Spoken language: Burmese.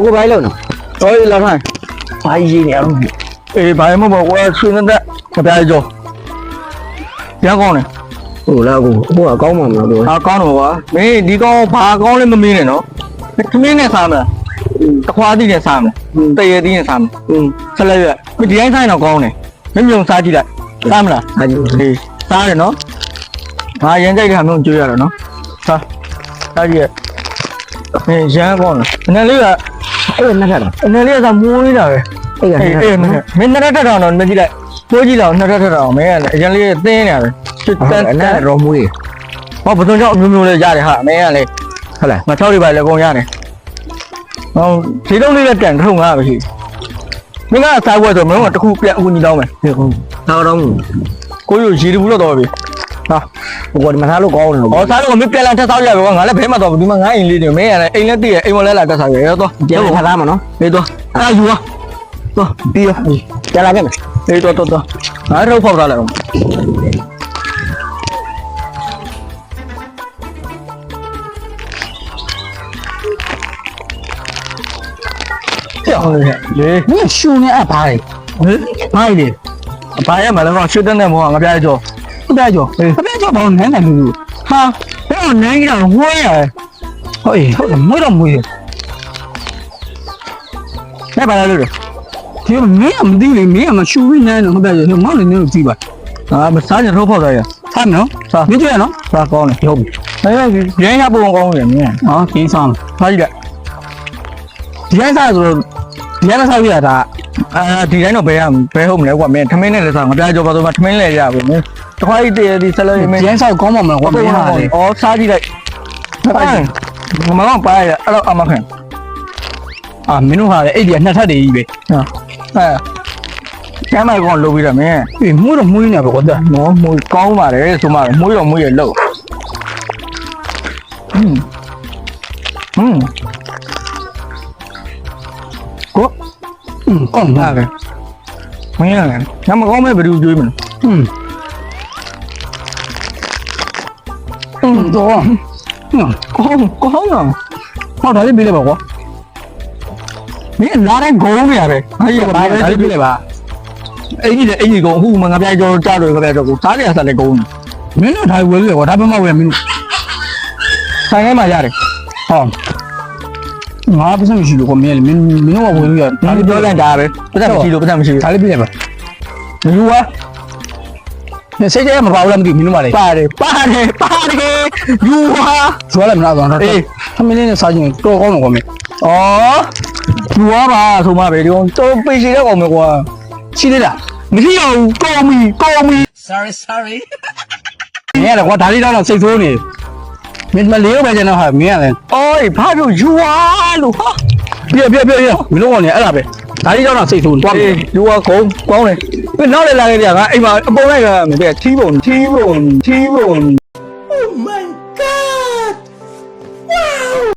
အခုဘိုင်းလုံးနော်ဟောလာခိုင်းဘာကြီးနေရအောင်အေးဘာမှမပေါ့ကွာဆွေးနေတဲ့မပြားကြောရကောင်းတယ်ဟိုလာကိုဟိုကကောင်းမှာမလို့ဟာကောင်းတော့ကွာမင်းဒီကောင်ဘာကောင်းလဲမမင်းနဲ့နော်သမင်းနဲ့စားမလားတခွားသီးနဲ့စားမလားတရေသီးနဲ့စားမလားอืมဆက်လက်ရဒီတိုင်းဆိုင်တော့ကောင်းတယ်မင်းမြုံစားကြည့်လိုက်စားမလားဟာကြီးဟေးစားတယ်နော်ငါရင်ကြိုက်တဲ့ဟာမျိုးကြွေးရတော့နော်စားစားကြည့်ရဟင်းရမ်းကောင်းတယ်အနေလေးက အဲ့ဒါနှစ်ခါတော့အနေလေးကမွေးနေတာပဲအဲ့ဒါအေးနှစ်ခါအေးမင်းမင်းနှစ်ထက်ထောင်တော့မကြည့်လိုက်ပိုးကြည့်လောက်နှစ်ထက်ထက်ထောင်မင်းကလည်းအရင်လေးသင်းနေရတယ်စစ်တအဲ့န်းဒါရောမွေးဟောဘယ်သူကြောင့်အမျိုးမျိုးလေးရတယ်ဟာမင်းကလည်းဟုတ်လားမထောက်တွေပါလေအကုန်ရတယ်ဟောဒီတော့လေးလည်းတန်ထုံငါပဲရှိမင်းကစားပွဲဆိုမင်းကတခုပြအခုညီတောင်းမယ်ဒီကောင်တော့တော့ကိုကြီးရေဘူးတော့တော့ပြီဟာ ဟိုကမထားလို့ကောင်းတယ်ဟောစားတော့မင်းပြန်လာထက်စားရပဲကွာငါလည်းဘဲမှာတော့ဒီမှာငါအိမ်လေးတွေမင်းကလည်းအိမ်လည်းတည့်ရအိမ်မလဲလာတက်စားရရောတော့ပြန်ခါသားမနော်ဟေးတော့အာယူပါတော့ပြီးရောပြန်လာခဲ့မယ်ဟေးတော့တော့တော့ငါတော့ဖောက်ထားလိုက်အောင်ပြောင်းလေလေမင်းရှူနေအပ်ပါလေဟေးမိုက်လေဘာရမလဲတော့ရွှေတက်နေမောငါပြရကြော ဟုတ်တယ်ကြောဟေးအမေကြောဘာလို့နန်းနေလို့ဟာဘယ်တော့နိုင်ကြတော့ဝဲရဟုတ်အေးဟုတ်တယ်မွေးတော့မွေးတယ်လဲပါလားလို့ဒီမင်းကမသိလေမင်းကမရှူပြီးနန်းတော့ဟုတ်တယ်ကြောမောင်လည်းနန်းလို့ကြည့်ပါအာမစားကြတော့ဖောက်ထားရဟာနော်စားမင်းကြရနော်စားကောင်းတယ်ဟုတ်ပြီဟေးရင်းရပုံကောင်းတယ်မြင်ဟောကင်းဆောင်ထားကြည့်လိုက်ဒီတိုင်းစားဆိုတော့ဒီတိုင်းစားပြရတာ အာဒီတိုင်းတော့ဘယ်ရဘယ်ဟုတ်မလဲကွာမင်းထမင်းနဲ့လည်းစားငါပြကြောပါတော့မထမင်းလည်းရပြီမင်းတခွားကြီးတည်းဒီဆက်လို့မင်းဒီတိုင်းစားကောင်းမှာမလားကွာမင်းဟာလေဩစားကြည့်လိုက်ဟာမမောင်ပါရအဲ့တော့အမခံအာမင်းတို့ဟာလေအဲ့ဒီကနှစ်ထပ်တည်းကြီးပဲဟာအဲကျမ်းမိုက်ကောင်လုပ်ပြီးတော့မင်းအေးမွေးတော့မွေးနေပဲကွာနော်မွေကောင်းပါတယ်ဆိုမှမွေတော့မွေရလို့ဟွန်းဟွန်း อืมကောင်း ဟာ ပါ လေမင်းရတယ်ညမကောင်းမဲ့ဘယ်သူကြွေးမလဲ อืมอืมတော့ဟမ် ကောင်းကောင်းတော့ ဟောဒါလေးပြေးလိုက်ပါကွာ မင်းလာတဲ့ဂုံးနေရတယ်ဟာကြီး ဒါလေးပြေးလိုက်ပါ အဲ့ဒီလေအဲ့ဒီကုံအခုမငါပြကြောကြားလို့ငါပြကြောကိုစားရစားလေကုံး မင်းတို့ဒါဝယ်လို့ကွာဒါပဲမဝယ်မင်းတို့ ဆိုင်ထဲမှာရတယ် ဟော ငါပစံမရှိလို့ကွာမင်းမင်းမင်းတို့ကဝယ်လို့ရဒါပြောလိုက်တာပဲပတ်သက်မရှိလို့ပတ်သက်မရှိဒါလေးပြေးလိုက်ပါဘူးယူဝါစိတ်ထဲမပါဘူးလားမသိဘူးမင်းတို့ကလေပါတယ်ပါတယ်ပါတယ်ယူဝါဇွာလည်းမနာတော့တော့အေးသမင်းလေးနဲ့စားကြည့်တော့ကောင်းတော့ကွာမင်းဩယူဝါပါဆိုမှပဲဒီကောင်တော်ပိစီတဲ့ကောင်ပဲကွာရှိသေးလားမရှိတော့ဘူးကောင်းပြီကောင်းပြီ sorry sorry မင်းရကွာဒါလေးတော့စိတ်ဆိုးနေ မင်းမလေးရောပဲကျွန်တော်ဟာမင်းရတယ်အိုးဘာလို့ယူဝါလို့ဟာပြပြပြပြမင်းတို့ကလည်းအဲ့ဒါပဲဒါလေးတော့စိတ်ဆိုးသွားပြီအေးယူဝါကုန်းကောင်းတယ်ဘယ်နောက်လေလာခဲ့ကြငါအိမ်မှာအပုံလိုက်ရမယ်ပြထီးပုံထီးပုံထီးပုံ